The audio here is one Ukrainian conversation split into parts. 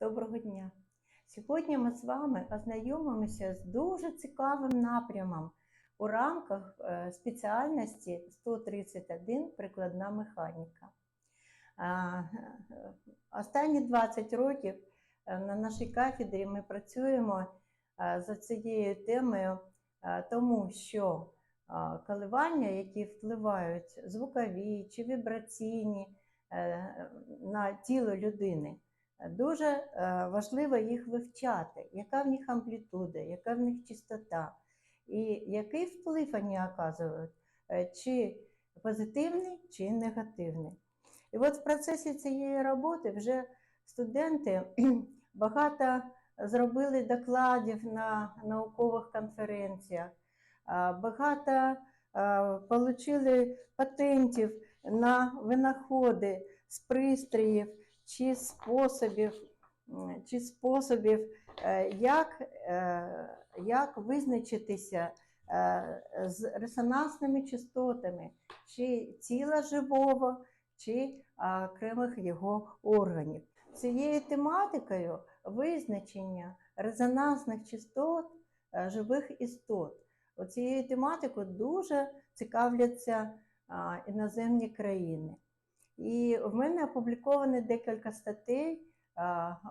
Доброго дня! Сьогодні ми з вами ознайомимося з дуже цікавим напрямом у рамках е, спеціальності 131 прикладна механіка. Е, Останні 20 років е, на нашій кафедрі ми працюємо за цією темою, тому що коливання, які впливають звукові чи вібраційні на тіло людини, Дуже е, важливо їх вивчати, яка в них амплітуда, яка в них чистота, і який вплив вони оказують, е, чи позитивний, чи негативний. І от в процесі цієї роботи вже студенти багато зробили докладів на наукових конференціях, багато отримали патентів на винаходи з пристроїв чи способів, чи способів е, як, е, як визначитися е, з резонансними частотами чи тіла живого, чи окремих його органів. Цією тематикою визначення резонансних частот живих істот. Цією тематикою дуже цікавляться іноземні країни. І в мене опубліковано декілька статей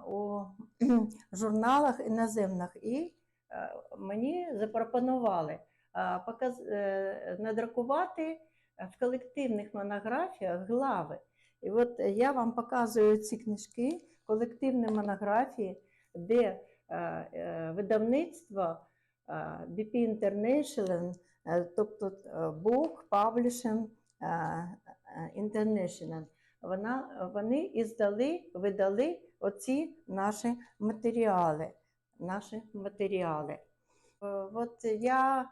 у журналах іноземних, і а, мені запропонували е, надрукувати в колективних монографіях глави. І от я вам показую ці книжки, колективні монографії, де е, е, видавництво е, BP International, е, тобто е, Book Publishing е, е, International, вона, вони іздали, видали оці наші матеріали. Наші матеріали. Е, От я е,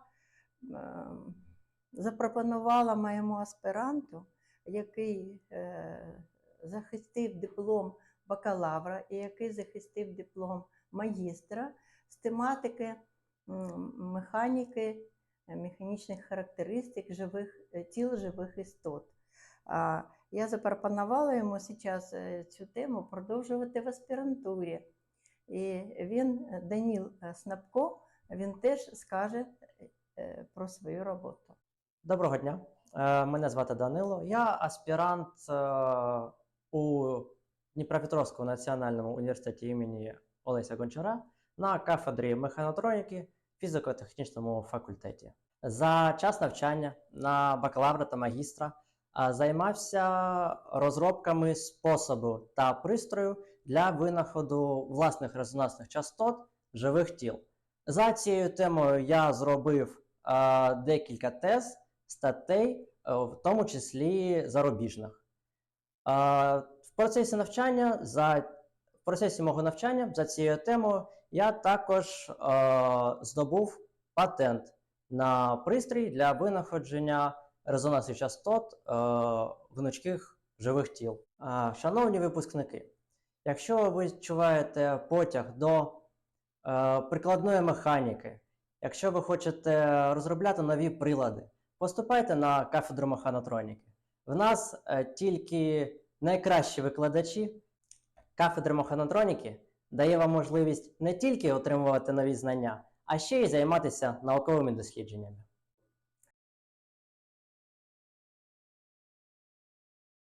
запропонувала моєму аспіранту, який е, захистив диплом бакалавра і який захистив диплом магістра з тематики механіки, механічних характеристик живих, тіл живих істот. Я запропонувала йому зараз е, цю тему продовжувати в аспірантурі. І він, е, Даніл е, Снапко, він теж скаже про свою роботу. Доброго дня. Мене звати Данило. Я аспірант е, у Дніпропетровському національному університеті імені Олеся Гончара на кафедрі механотроніки фізико-технічному факультеті. За час навчання на бакалавра та магістра займався розробками способу та пристрою для винаходу власних резонансних частот живих тіл. За цією темою я зробив е, декілька тез статей, е, в тому числі зарубіжних. Е, В процесі навчання, за, в процесі мого навчання за цією темою я також е, здобув патент на пристрій для винаходження резонансів частот е, гнучких живих тіл. Е, Шановні випускники, якщо ви відчуваєте потяг до е, прикладної механіки, якщо ви хочете розробляти нові прилади, поступайте на кафедру механотроніки. В нас е, тільки найкращі викладачі. Кафедра механотроніки дає вам можливість не тільки отримувати нові знання, а ще й займатися науковими дослідженнями.